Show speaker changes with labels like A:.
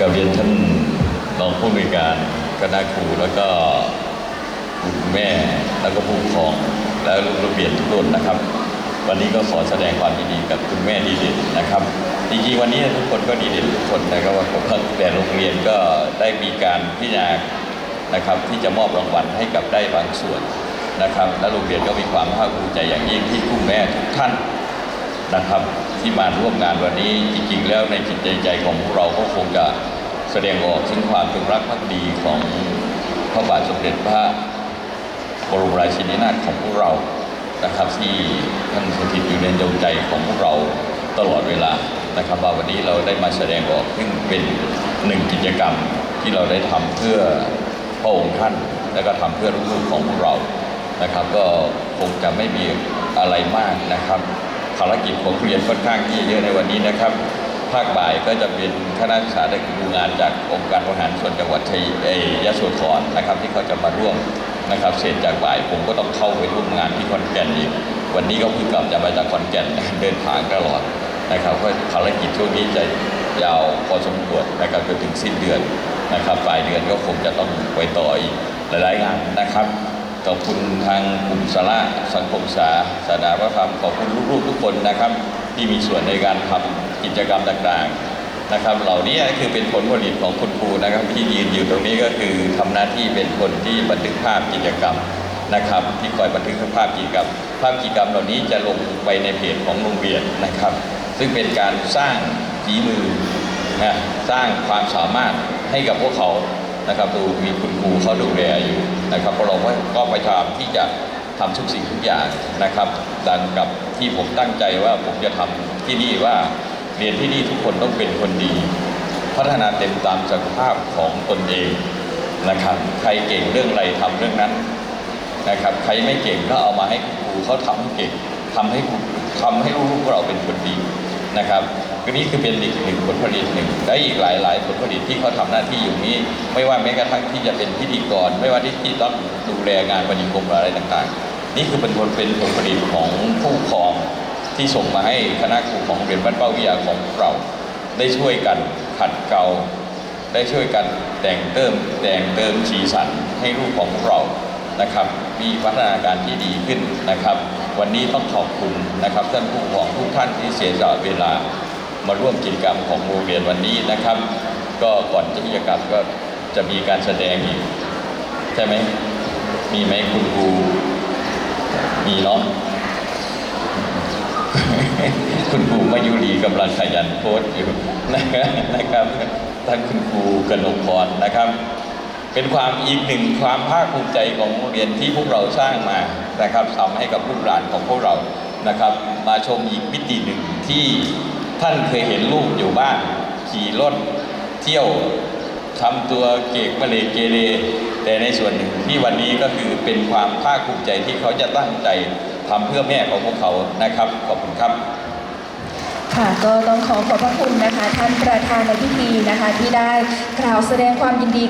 A: กับเรียนท่านรองผู้อำนวยการคณะครูแล้วก็คุณแม่แล้วก็ผู้ปกครองและลูกระเบียนทุกคนนะครับ วันนี้ก็ขอแสดงความยินดีกับคุณแม่ดีเด่นนะครับจริงๆวันนี้ทุกคนก็ดีเด่นทุกคนนะครับว่าผมแต่โรงเรียนก็ได้มีการพิจารณานะครับที่จะมอบรางวัลให้กับได้บางส่วนนะครับ และโรงเรียนก็มีความภาคภูมิใจอย่างยิ่งที่คุณแม่ทุกท่าน นะครับ ที่มาร่วมงานวันนี้จริงๆ แล้วในจิตใจใจของพวกเราก็คงจะแสดงออกถึงความจงรักภักดีของพระบาทสมเด็จพระบรมราชินีนาถของพวกเรานะครับที่ท่านสถิตอยู่ในดวงใจของพวกเราตลอดเวลานะครับว่าวันนี้เราได้มาแสดงออกซึ่งเป็นหนึ่งกิจกรรมที่เราได้ทำเพื่อพระองค์ท่าน และก็ทำเพื่อลูกๆของพวกเรานะครับ ก็คงจะไม่มีอะไรมากนะครับ ภารกิจของเรียนค่อนข้างที่เยอะในวันนี้นะครับ ภาคบ่ายก็จะเป็นคณะศึกษาได้ดูงานจากองค์การบริหารส่วนจังหวัดชัยเอ่อยโสธรนะครับ ที่เขาจะมาร่วมนะครับเสร็จจากบ่ายผมก็ต้องเข้าไปร่วมงานที่ขอนแก่นอีก วันนี้ก็เพิ่งกลับจะมาจากขอนแก่นเดินทางตลอดนะครับก็ภารกิจช่วงนี้จะยาวพอสมควรนะครับจนถึงสิ้นเดือนนะครับปลายเดือนก็คงจะต้องไปต่ออีกหลายๆงานนะครับ ขอบคุณทางกลุ่มสาระสังคมศาสนาพระธรรมขอบคุณลูกๆทุกคนนะครับ ที่มีส่วนในการทำกิจกรรมต่างๆนะครับ เหล่านี้คือเป็นผลผลิตของคุณครูนะครับ ที่ยืนอยู่ตรงนี้ก็คือทำหน้าที่เป็นคนที่บันทึกภาพกิจกรรมนะครับ ที่คอยบันทึกภาพกิจกรรม ภาพกิจกรรมเหล่านี้จะลงไปในเพจของโรงเรียนนะครับ ซึ่งเป็นการสร้างฝีมือนะสร้างความสามารถให้กับพวกเขา นะครับดูมีคุณครูเขาดูแลอยู่นะครับเพราะเราก็พยายามที่จะทำทุกสิ่งทุกอย่างนะครับดังกับที่ผมตั้งใจว่าผมจะทำที่นี่ว่าเรียนที่นี่ทุกคนต้องเป็นคนดี พัฒนาเต็มตามศักยภาพของตนเองนะครับใครเก่งเรื่องอะไรทำเรื่องนั้นนะครับใครไม่เก่งก็เอามาให้ครูเขาทำให้เก่งทำให้ครูทำให้ลูกเราเป็นคนดี นะครับก็นี่คือเป็นอีกหนึ่งผลผลิตหนึ่งและอีกหลายๆ ผลผลิตที่เขาทำหน้าที่อยู่นี้ ไม่ว่าแม้กระทั่งที่จะเป็นพิธีกร ไม่ว่าที่ที่ต้องดูแลงานปฏิคมอะไรต่างๆ นี่คือเป็นผลเป็นผลผลิตของผู้ครองที่ส่งมาให้คณะครูของเรียนบ้านเป้าวิทยาของเราได้ช่วยกันขัดเกลาได้ช่วยกันแต่งเติมแต่งเติมสีสันให้ลูกของพวกเรา นะครับมีพัฒนาการที่ดีขึ้นนะครับ วันนี้ต้องขอบคุณนะครับท่านผู้ปกครองทุกท่านที่เสียสละเวลามาร่วมกิจกรรมของโรงเรียนวันนี้นะครับ ก็ก่อนที่จกลับก็จะมีการแสดงอีกใช่ไหมมีไหมคุณครูมีเนาะคุณครูมายุรีกำลังขยันโพสต์อยู่นะครับนะครับท่านคุณครูกนกพรนะครับ เป็นความอีกหนึ่งความภาคภูมิใจของโรงเรียนที่พวกเราสร้างมานะครับทำให้กับลูกหลานของพวกเรานะครับ มาชมอีกมิติหนึ่งที่ท่านเคยเห็นลูกอยู่บ้านขี่รถเที่ยวทำตัวเกกมะเลเกเรแต่ในส่วนหนึ่งที่วันนี้ก็คือเป็นความภาคภูมิใจที่เขาจะตั้งใจทำเพื่อแม่ของพวกเขานะครับ ขอบคุณครับ
B: ค่ะก็ต้องขอขอบพระคุณนะคะ ท่านประธานในพิธีนะคะ ที่ได้กล่าวแสดงความยินดี